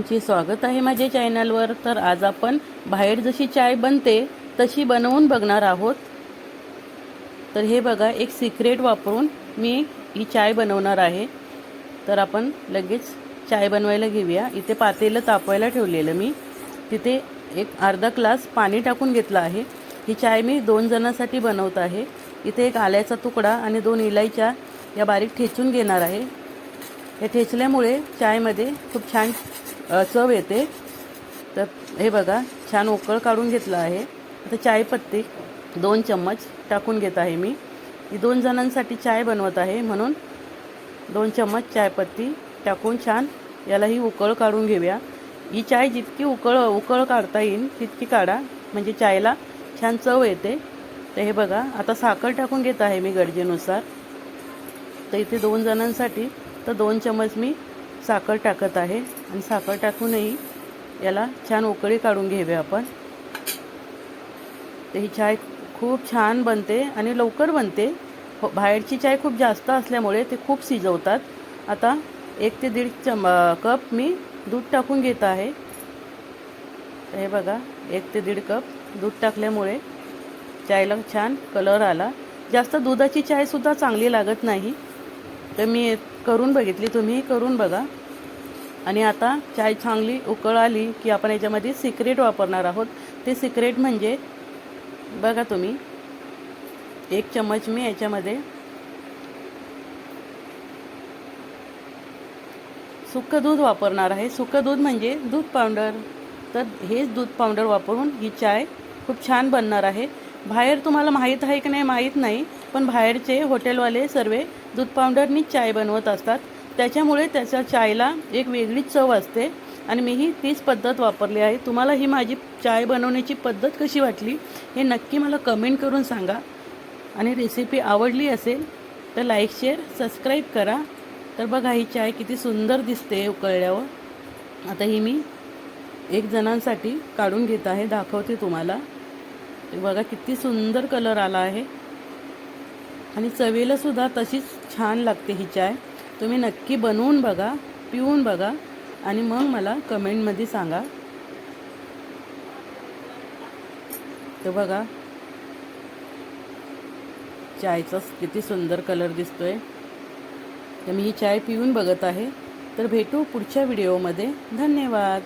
तुमचे स्वागत आहे माझ्या चॅनलवर. तर आज आपण बाहेर जशी चाय बनते तशी बनवून बघणार आहोत. तर हे बघा एक सिक्रेट वापरून मी ही चाय बनवणार आहे. तर आपण लगेच चाय बनवायला घेऊया. इथे पातेलं तापवायला ठेवलेलं मी. तिथे एक अर्धा ग्लास पाणी टाकून घेतलं आहे. ही चाय मी दोन जणांसाठी बनवत आहे. इथे एक आल्याचा तुकडा आणि दोन इलायच्या या बारीक ठेचून घेणार आहे. हे ठेचल्यामुळे चायमध्ये खूप छान चव येते. तर हे बघा छान उकळ काढून घेतलं आहे. आता चायपत्ती दोन चम्मच टाकून घेत आहे मी. ही दोन जणांसाठी चाय बनवत आहे म्हणून दोन चम्मच चायपत्ती टाकून छान याला ही उकळ काढून घेऊया. ही चाय जितकी उकळ उकळ काढता येईल तितकी काढा. म्हणजे चायला छान चव येते. तर हे बघा आता साखर टाकून घेत आहे मी गरजेनुसार. तर इथे दोन जणांसाठी तर दोन चम्मच मी साखर टाकत आहे. आणि साखर टाकूनही याला छान उकळी काढून घेऊया आपण. तर ही चाय खूप छान बनते आणि लवकर बनते. हो, बाहेरची चाय खूप जास्त असल्यामुळे ते खूप शिजवतात. आता एक ते दीड चम कप मी दूध टाकून घेत आहे. हे बघा एक ते दीड कप दूध टाकल्यामुळे चायला छान कलर आला. जास्त दुधाची चायसुद्धा चांगली लागत नाही. तर मी करून बघितली तुम्ही करून बघा. आणि आता चाय चांगली उकळ आली की आपण याच्यामध्ये सिक्रेट वापरणार आहोत. ते सिक्रेट म्हणजे बघा तुम्ही एक चम्मच मी याच्यामध्ये सुक्कं दूध वापरणार आहे. सुक्कं दूध म्हणजे दूध पावडर. तर हेच दूध पावडर वापरून ही चाय खूप छान बनणार आहे. बाहेर तुम्हाला माहीत आहे की नाही माहीत नाही पण बाहेरचे हॉटेलवाले सर्व दूध पावडरनीच चाय बनवत असतात. त्याच्यामुळे त्याच्या चायला एक वेगळीच चव असते आणि मीही तीच पद्धत वापरली आहे. तुम्हाला ही माझी चाय बनवण्याची पद्धत कशी वाटली हे नक्की मला कमेंट करून सांगा. आणि रेसिपी आवडली असेल तर लाईक शेअर सबस्क्राईब करा. तर बघा ही चाय किती सुंदर दिसते उकळल्यावर. आता ही मी एक जणांसाठी काढून घेत आहे दाखवते तुम्हाला. बघा किती सुंदर कलर आला आहे. आणि चवीला सुद्धा तशीच छान लागते ही चाय. तुम्ही नक्की बनवून बघा पिऊन बघा आणि मग मला कमेंटमध्ये सांगा. तर बघा चायचा किती सुंदर कलर दिसतोय. तर मी ही चाय पिऊन बघत आहे. तर भेटू पुढच्या व्हिडिओमध्ये. धन्यवाद.